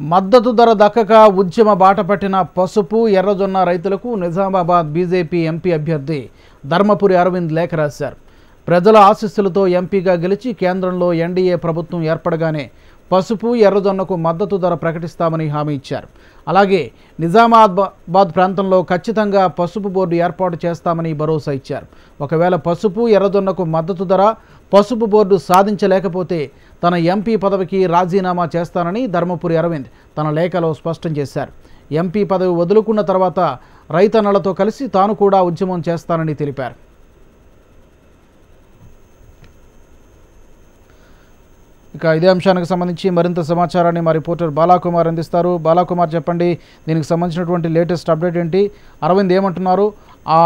మద్దతు ధర దక్కక ఉద్యమ బాట పట్టిన పసుపు ఎర్రజొన్న రైతులకు నిజామాబాద్ బీజేపీ ఎంపీ అభ్యర్థి ధర్మపురి అరవింద్ లేఖ రాశారు. ప్రజల ఆశీస్సులతో ఎంపీగా గెలిచి కేంద్రంలో ఎన్డీఏ ప్రభుత్వం ఏర్పడగానే పసుపు ఎర్రజొన్నకు మద్దతు ధర ప్రకటిస్తామని హామీ ఇచ్చారు. అలాగే నిజామాబాద్ ప్రాంతంలో ఖచ్చితంగా పసుపు బోర్డు ఏర్పాటు చేస్తామని భరోసా ఇచ్చారు. ఒకవేళ పసుపు ఎర్రజొన్నకు మద్దతు ధర పసుపు బోర్డు సాధించలేకపోతే తన ఎంపీ పదవికి రాజీనామా చేస్తానని ధర్మపురి అరవింద్ తన లేఖలో స్పష్టం చేశారు. ఎంపీ పదవి వదులుకున్న తర్వాత రైతన్నలతో కలిసి తాను కూడా ఉద్యమం చేస్తానని తెలిపారు. ఇక ఇదే అంశానికి సంబంధించి మరింత సమాచారాన్ని మా రిపోర్టర్ బాలాకుమార్ అందిస్తారు. బాలాకుమార్ చెప్పండి దీనికి సంబంధించినటువంటి లేటెస్ట్ అప్డేట్ ఏంటి? అరవింద్ ఏమంటున్నారు?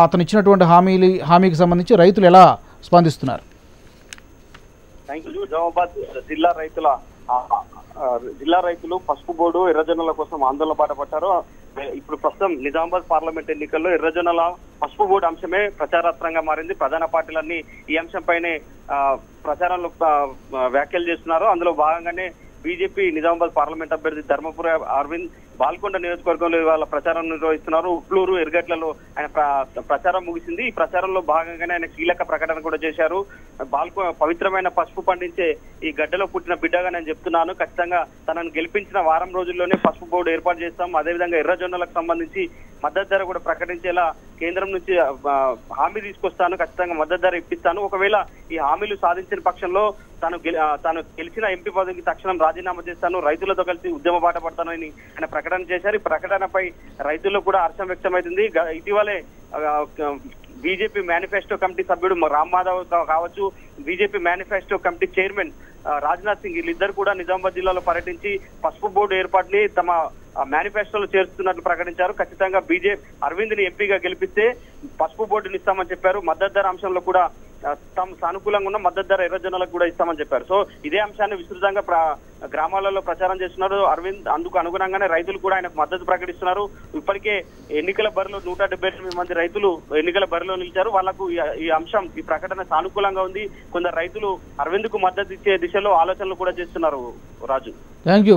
అతను ఇచ్చినటువంటి హామీలు హామీకి సంబంధించి రైతులు ఎలా స్పందిస్తున్నారు? థ్యాంక్ యూ నిజామాబాద్ జిల్లా రైతుల జిల్లా రైతులు పసుపు బోర్డు ఎర్రజొన్నల కోసం ఆందోళన బాట పట్టారు ఇప్పుడు ప్రస్తుతం నిజామాబాద్ పార్లమెంట్ ఎన్నికల్లో ఎర్రజొన్నల పసుపు బోర్డు అంశమే ప్రచారాస్త్రంగా మారింది. ప్రధాన పార్టీలన్నీ ఈ అంశంపైనే ఆ, ప్రచారంలో వ్యాఖ్యలు చేస్తున్నారు. అందులో భాగంగానే బీజేపీ నిజామాబాద్ పార్లమెంట్ అభ్యర్థి ధర్మపుర అరవింద్ బాల్కొండ నియోజకవర్గంలో ఇవాళ ప్రచారం నిర్వహిస్తున్నారు. ఉట్లూరు ఎర్గట్లలో ఆయన ప్ర- ప్రచారం ముగిసింది. ఈ ప్రచారంలో భాగంగానే ఆయన కీలక ప్రకటన కూడా చేశారు. బాల్కొ పవిత్రమైన పసుపు పండించే ఈ గడ్డలో పుట్టిన బిడ్డగా నేను చెప్తున్నాను. ఖచ్చితంగా తనను గెలిపించిన వారం రోజుల్లోనే పసుపు బోర్డు ఏర్పాటు చేస్తాం. అదేవిధంగా ఎర్రజొన్నలకు సంబంధించి మద్దతు ధర కూడా ప్రకటించేలా కేంద్రం నుంచి హామీ తీసుకొస్తాను ఖచ్చితంగా మద్దతు ధర ఇప్పిస్తాను. ఒకవేళ ఈ హామీలు సాధించిన పక్షంలో తాను తాను గెలిచిన ఎంపీ పదవికి తక్షణం రాజీనామా చేస్తాను రైతులతో కలిసి ఉద్యమ బాట పడతానని ఆయన ప్రకటన చేశారు. ఈ ప్రకటనపై రైతుల్లో కూడా హర్షం వ్యక్తమైంది ఇటీవలే బీజేపీ మేనిఫెస్టో కమిటీ సభ్యుడు రామ్ మాధవ్ కావచ్చు BJP manifesto committee chairman Rajnath Singh వీళ్ళిద్దరు కూడా నిజామాబాద్ జిల్లాలో పర్యటించి పసుపు బోర్డు ఏర్పాటుని తమ మేనిఫెస్టోలో చేరుస్తున్నట్లు ప్రకటించారు. ఖచ్చితంగా బీజేపీ అరవింద్ని ఎంపీగా గెలిపిస్తే పసుపు బోర్డుని ఇస్తామని చెప్పారు. మద్దతు ధర అంశంలో కూడా తమ సానుకూలంగా ఉన్న మద్దతు ధర ఎర్రజొన్నలకు కూడా ఇస్తామని చెప్పారు. సో ఇదే అంశాన్ని విస్తృతంగా గ్రామాలలో ప్రచారం చేస్తున్నారు. అరవింద్ అందుకు అనుగుణంగానే రైతులు కూడా ఆయనకు మద్దతు ప్రకటిస్తున్నారు. ఇప్పటికే ఎన్నికల బరిలో నూట డెబ్బై ఎనిమిది మంది రైతులు ఎన్నికల బరిలో నిలిచారు. వాళ్ళకు ఈ- అంశం ఈ ప్రకటన సానుకూలంగా ఉంది. కొందరు రైతులు అరవింద్కు మద్దతు ఇచ్చే దిశలో ఆలోచనలు కూడా చేస్తున్నారు రాజు. Thank you